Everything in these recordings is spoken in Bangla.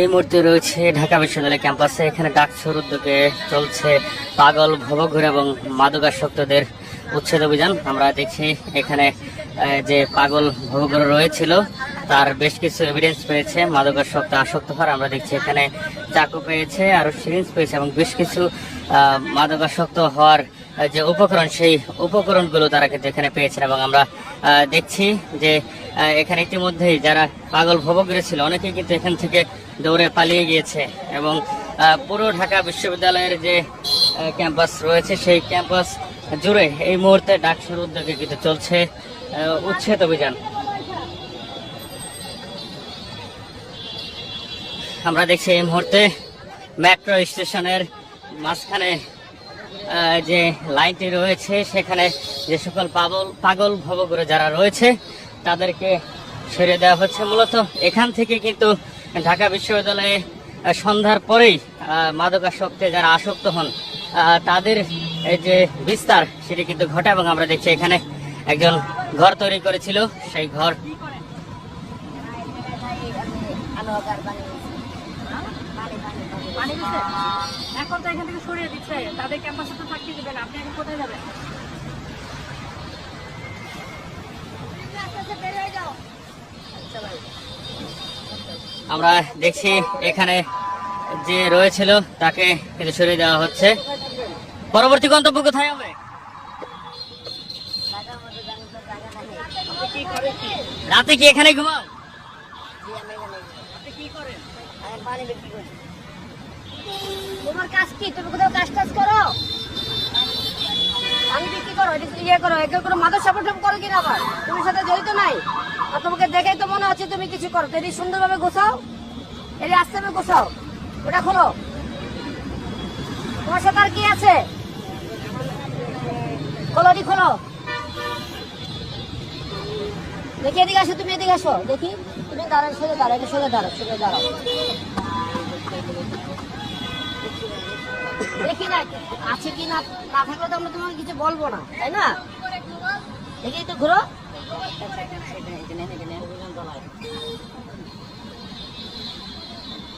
এই মুহূর্তে রয়েছে ঢাকা বিশ্ববিদ্যালয় ক্যাম্পাসে। এখানে ডাকসুর উদ্যোগে চলছে পাগল ভবঘুর এবং মাদকাসক্তদের উচ্ছেদ অভিযান। আমরা দেখছি এখানে যে পাগল ভবঘুর রয়েছিল তার বেশ কিছু এভিডেন্স পেয়েছে। মাদকাসক্ত আসক্ত হওয়ার আমরা দেখছি এখানে চাকু পেয়েছে আরও সিরিঞ্জ পেয়েছে এবং বেশ কিছু মাদকাসক্ত হওয়ার যে উপকরণ, সেই উপকরণগুলো তারা কিন্তু এখানে পেয়েছেন এবং আমরা দেখছি যে এখানে ইতিমধ্যেই যারা পাগল ভবগ্রে ছিল অনেকেই কিন্তু এখান থেকে দৌড়ে পালিয়ে গিয়েছে এবং পুরো ঢাকা বিশ্ববিদ্যালয়ের যে ক্যাম্পাস রয়েছে, সেই ক্যাম্পাস জুড়ে এই মুহূর্তে ডাকসুর উদ্যোগে কিন্তু চলছে উচ্ছেদ অভিযান। আমরা দেখছি এই মুহূর্তে মেট্রো স্টেশনের মাঝখানে যে লাইনটি রয়েছে, সেখানে যে সকল পাগল পাগল ভবগুলো যারা রয়েছে, তাদেরকে সরিয়ে দেওয়া হচ্ছে। মূলত এখান থেকে কিন্তু ঢাকা বিশ্ববিদ্যালয়ে সন্ধ্যার পরেই মাদকাসক্তে যারা আসক্ত হন তাদের যে বিস্তার, সেটি কিন্তু ঘটে এবং আমরা দেখছি এখানে একজন ঘর তৈরি করেছিল। সেই ঘর পানি দিচ্ছে এখন তো এখান থেকে সরিয়ে দিচ্ছে তাদের ক্যাম্পাসে তো থাকতে দিবেন আপনি এখন কোথায় যাবেন? আমরা দেখছি এখানে যে রয়েছিল তাকে কিন্তু সরিয়ে দেওয়া হচ্ছে। পরবর্তী গন্তব্য কোথায় হবে? রাতে কি এখানে ঘুমাও? আপনি কি করেন? তোমার কাজ কি? তুমি কোথাও কাজ টাজ করো? আমি বিক্রি করো ইয়ে করো, একে কোনো মাদক সাপোর্ট করো কিনা আবার? তুমি সাথে জড়িত নাই? আর তোমাকে দেখেই তো মনে হচ্ছে তুমি কিছু করো। এটি সুন্দরভাবে গোছাও। এটি আস্তে ভাবে গোছাও। ওটা খোলো। তোমার সাথে আর কি আছে? খোলো, এটি খোলো। দেখি এদিকে আসো, তুমি এদিকে আসো। দেখি। তুমি দাঁড়াও, সোজা দাঁড়াও, এটা সোজা দাঁড়াও সোজা দাঁড়াও। দেখি না, আছে কি না না থাকলে তো আমরা তোমাকে কিছু বলব না, তাই না? দেখি একটু ঘুরো।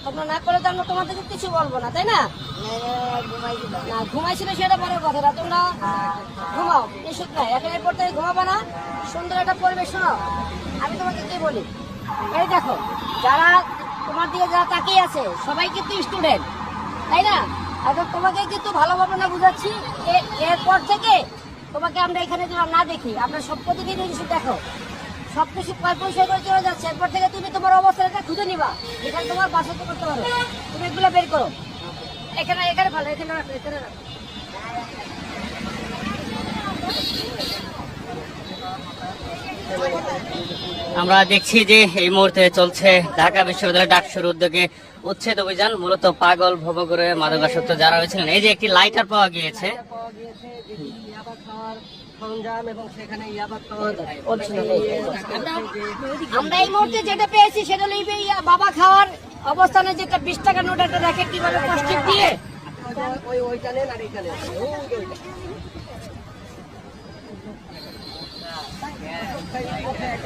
তোমরা না করে তো আমরা তোমাদেরকে কিছু বলব না, তাই না? না, ঘুমাইছিল সেটা বড় কথা, না তোমরা ঘুমাও নিশ্চিত নাই। এখন এরপর থেকে ঘুমাবো না, সুন্দর একটা পরিবেশ শোনো আমি তোমাকে কি বলি? এই দেখো, যারা তোমার দিকে যারা তাকিয়ে আছে, সবাই কিন্তু স্টুডেন্ট তাই না? এখন তোমাকে কিন্তু ভালোভাবে না বুঝাচ্ছি। এরপর থেকে তোমাকে আমরা এখানে না দেখি, আমরা সব প্রতিদিন কিছু দেখো। সব কিছু পরিষ্কার করে চলে যাচ্ছে। এরপর থেকে তুমি তোমার অবস্থাটা খুঁজে নিবা। এখানে তোমার বাসাতে করতে পারো তুমি এগুলো বের করো। এখানে এখানে ভালো, এখানে রাখো, এখানে আমরা দেখছি যে এই মুহূর্তে চলছে ঢাকা বিশ্ববিদ্যালয় ডাকসুর উদ্যোগে উচ্ছেদ অভিযান মূলত পাগল ভবগুরে মাদকাসক্ত যারা হয়েছিলেন এই যে একটি লাইটার পাওয়া গিয়েছে আমরা এই মুহূর্তে যেটা পেয়েছি সেটা লইবে বাবা খাওয়ার অবস্থানে যেটা বিশ টাকা নোট একটা দেখে কীভাবে প্লাস্টিক দিয়ে।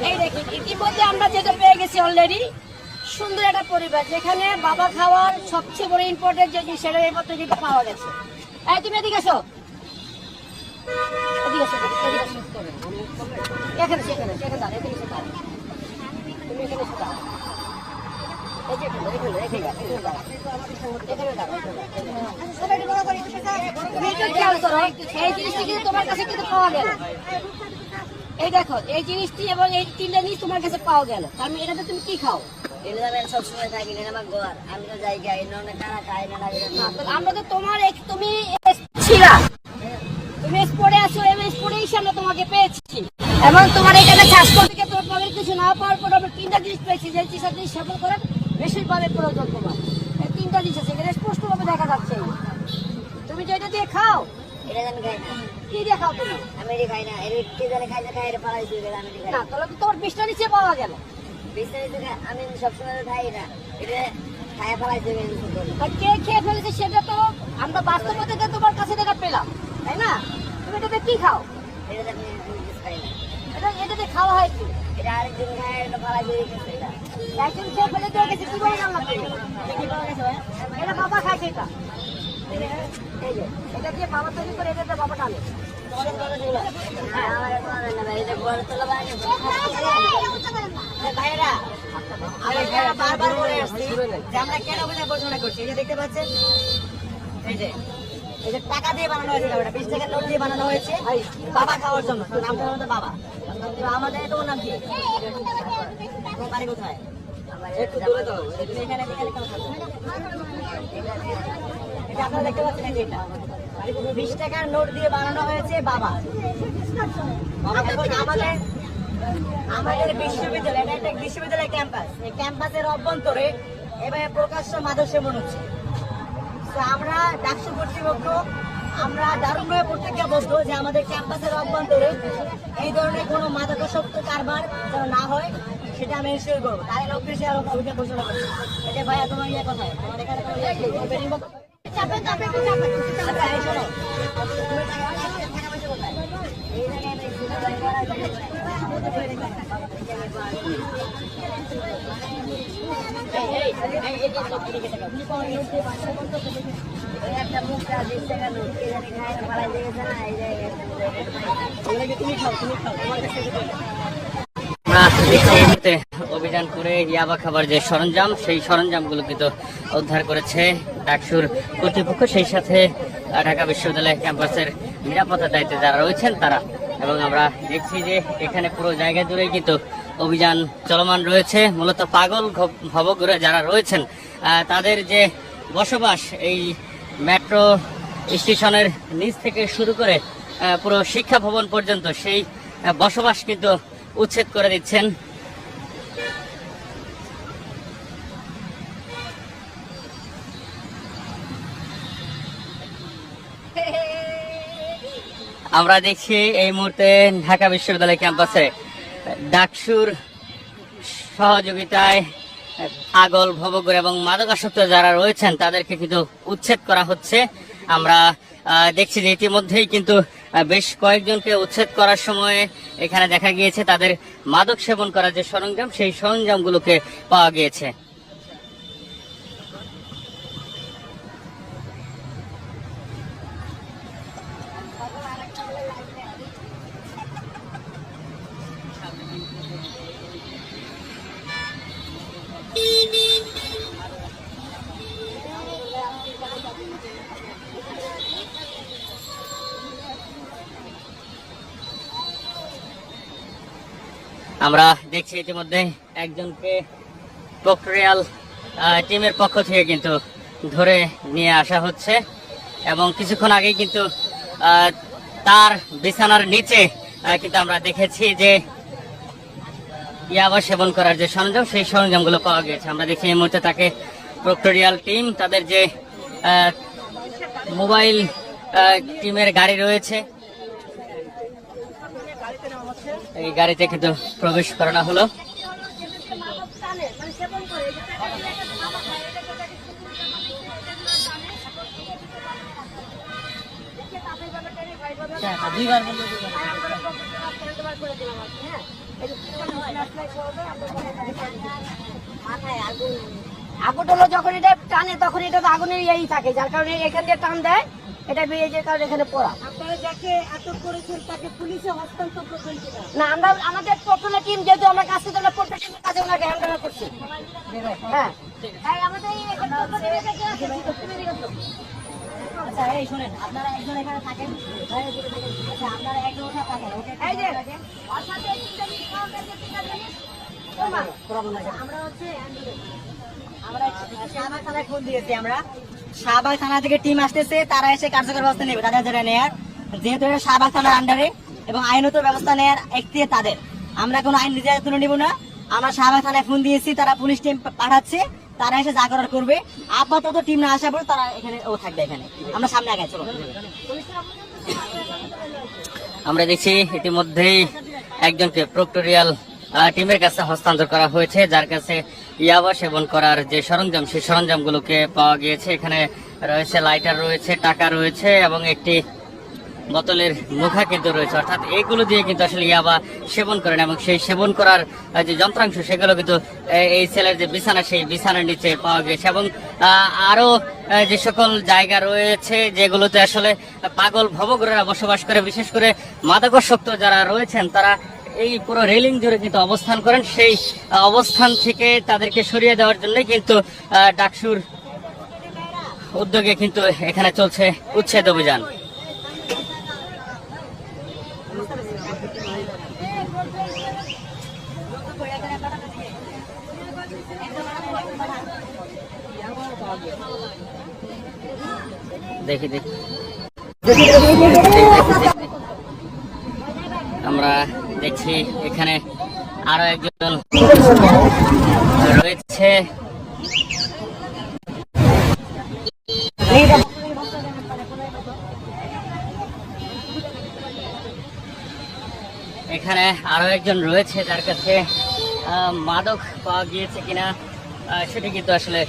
এই দেখুন, ইতিমধ্যে আমরা যেটা পেয়ে গেছি অলরেডি সুন্দর একটা পরিবার যেখানে বাবা খাওয়ার সবচেয়ে বড় ইম্পর্টেন্ট যে জিনিস সেটা এই পদ্ধতিটা পাওয়া গেছে। এই তুমি এদিকে এসো। এদিকে এসো, এদিকে এসো। এখানে সেখানে সেখানে দাঁড়া এখানে এসে দাঁড়া তুমি এখানে এসে দাঁড়া তোমার কাছে কিন্তু পাওয়া গেল। এই দেখো এই জিনিসটি এবং এই তিনটা জিনিস তোমার কাছে পাওয়া গেল। তার মানে এটাতে তুমি কি খাও? আমার তো যাই গাই না কারা খাই না না, তাহলে আমরা তো তোমার তুমি ছিলা। তুমি স্পোর্টে আছো এবং স্পোর্টে আমরা তোমাকে পেয়েছি। এবং তোমার এখানে স্বাস্থ্য থেকে তোমার পকেট কিছু না পাওয়ার পর আমরা তিনটা জিনিস পেয়েছি যে তিনটা জিনিস সেবন করার বেশিরভাবে প্রয়োজন তোমার। এই তিনটা জিনিস আছে এখানে স্পষ্টভাবে দেখা যাচ্ছে। তুমি যেটা দিয়ে খাও এটা আমি খাই না। কি দিয়ে খাও তুমি? আমি খাই না এর কে জানে খাই না খাই দিয়ে আমি খাই না। তাহলে তো তোমার বিশটা নিচে পাওয়া গেল। বিস্তারিত আমি সবসময় খাই না। এটা খাই পালাই দিয়ে কে খেয়ে ফেলেছে সেটা তো আমরা বাস্তবতাতে তোমার কাছে দেখা পেলাম তাই না? তুমি এটাতে কি খাও? এটা আমি খাই না। এটা এটাতে খাওয়া হয় কি? এটা আরেকজন খায় এটা দিয়ে গেছে এটা। একজন সে ফেলে দিয়ে গেছে কি বলে জানলাম না এটা বাবা খাইছে এটা। এই যে, এটা দিয়ে বাবা তৈরি করে এটা বাবা টানে ভাইরা বলে আসছি যে আমরা কেন করছি দেখতে পাচ্ছেন? টাকা দিয়ে বানানো হয়েছে বিশ টাকার নোট দিয়ে বানানো হয়েছে বাবা খাওয়ার জন্য। তো তো তো আমাদের থাকো? এটা। আপনারা দেখতে পাচ্ছেন বিশ টাকার নোট দিয়ে বানানো হয়েছে বাবা। আমাদের আমাদের বিশ্ববিদ্যালয় এটা একটা বিশ্ববিদ্যালয় ক্যাম্পাস। এই ক্যাম্পাসের অভ্যন্তরে এভাবে প্রকাশ্য মাদক সেবন হচ্ছে। তো আমরা ডাকসু কর্তৃপক্ষ আমরা দারুণভাবে প্রতিজ্ঞাবদ্ধ যে আমাদের ক্যাম্পাসের অভ্যন্তরে এই ধরনের কোনো মাদকাসক্ত কারবার যেন না হয় সেটা আমি এনশিওর করব। তাই লক্ষ্য হিসেবে আরও অভিযান ঘোষণা করছি। এটা ভাইয়া তোমার ইয়ে তোমার এখানে অভিযান করে ইয়াবা খাবার যে সরঞ্জাম, সেই সরঞ্জামগুলো কিন্তু উদ্ধার করেছে ডাকসুর কর্তৃপক্ষ। সেই সাথে ঢাকা বিশ্ববিদ্যালয় ক্যাম্পাসের নিরাপত্তার দায়িত্বে যারা রয়েছেন, তারা এবং আমরা দেখছি যে এখানে পুরো জায়গা জুড়ে কিন্তু অভিযান চলমান রয়েছে। মূলত পাগল ভবঘুরে যারা রয়েছেন তাদের যে বসবাস এই মেট্রো স্টেশনের নিচ থেকে শুরু করে পুরো শিক্ষা ভবন পর্যন্ত সেই বসবাস কিন্তু উচ্ছেদ করে দিচ্ছেন। আমরা দেখছি এই মুহূর্তে ঢাকা বিশ্ববিদ্যালয় ক্যাম্পাসে ডাকসুর সহযোগিতায় আগল ভবগুর এবং মাদকাসক্ত যারা রয়েছেন, তাদেরকে কিন্তু উচ্ছেদ করা হচ্ছে। আমরা দেখছি যে ইতিমধ্যেই কিন্তু বেশ কয়েকজনকে উচ্ছেদ করার সময় এখানে দেখা গিয়েছে তাদের মাদক সেবন করার যে সরঞ্জাম, সেই সরঞ্জামগুলোকে পাওয়া গিয়েছে। আমরা দেখছি ইতিমধ্যে একজনকে প্রক্রিয়াল টিমের পক্ষ থেকে কিন্তু ধরে নিয়ে আসা হচ্ছে এবং কিছুক্ষণ আগেই কিন্তু তার বিছানার নিচে কিন্তু আমরা দেখেছি যে ইয়াবা সেবন করার যে সরঞ্জাম, সেই সরঞ্জামগুলো পাওয়া গেছে আমরা দেখি এই মুহূর্তে তাকে প্রক্টোরিয়াল টিম, তাদের যে মোবাইল টিমের গাড়ি রয়েছে। এই গাড়িতে কিন্তু প্রবেশ করানো হলো। আগুন হলো যখন এটা টানে তখন এটা তো আগুনের ইয়েই থাকে যার কারণে এখান দিয়ে টান দেয় এটা বেরিয়ে যে কারণে এখানে পড়া। আপনারা যাকে আটক করেছেন তাকে পুলিশে হস্তান্তর করবেন না আমরা আমাদের প্রথমে টিম যেহেতু আমরা কাজ করতে আমরা প্রত্যেকটা কাজে ওনাকে হ্যান্ডেল করছি। হ্যাঁ। আমাদের এই এখানে এই শুনেন আপনারা একজন এখানে থাকেন ভাই, আপনারা একজন থাকেন আমরা হচ্ছে আমরা শাহবাগ থানায় ফোন দিয়েছি আমরা। শাহবাগ থানা থেকে টিম আসতেছে তারা এসে কার্যকর ব্যবস্থা নেবে তাদের যারা নেয়ার। যেহেতু এটা শাহবাগ থানার আন্ডারে এবং আইনত ব্যবস্থা নেয়ার একটি তাদের। আমরা কোনো আইন নিজে তুলে নিব না। আমরা শাহবাগ থানায় ফোন দিয়েছি তারা পুলিশ টিম পাঠাচ্ছে। তারা এসে যা করার করবে। আপাতত টিম না আসা পর তারা এখানে ও থাকবে এখানে। আমরা সামনে আগে চলো। আমরা দেখছি ইতিমধ্যেই একজনকে প্রক্টোরিয়াল টিমের কাছে হস্তান্তর করা হয়েছে, যার কাছে ইয়াবা সেবন করার যে সরঞ্জাম, সেই সরঞ্জামগুলোকে পাওয়া গিয়েছে। এখানে রয়েছে লাইটার রয়েছে, টাকা রয়েছে এবং একটি বোতলের মুখা কিন্তু রয়েছে। অর্থাৎ এগুলো দিয়ে কিন্তু আসলে ইয়াবা সেবন করেন এবং সেই সেবন করার যে যন্ত্রাংশ সেগুলো কিন্তু এই ছেলের যে বিছানা সেই বিছানার নিচে পাওয়া গেছে এবং আহ, আরও যে সকল জায়গা রয়েছে যেগুলোতে আসলে পাগল ভবঘুরেরা বসবাস করে বিশেষ করে মাদকাসক্ত যারা রয়েছেন তারা এই পুরো রেলিং জুড়ে কিন্তু অবস্থান করেন। সেই অবস্থান থেকে তাদেরকে সরিয়ে দেওয়ার জন্য কিন্তু ডাকসুর উদ্যোগে কিন্তু এখানে চলছে উচ্ছেদ অভিযান। দেখি দেখি। আমরা দেখছি এখানে আরও একজন রয়েছে এখানে আরও একজন রয়েছে যার কাছে মাদক পাওয়া গিয়েছে কিনা সেটি কিন্তু আসলে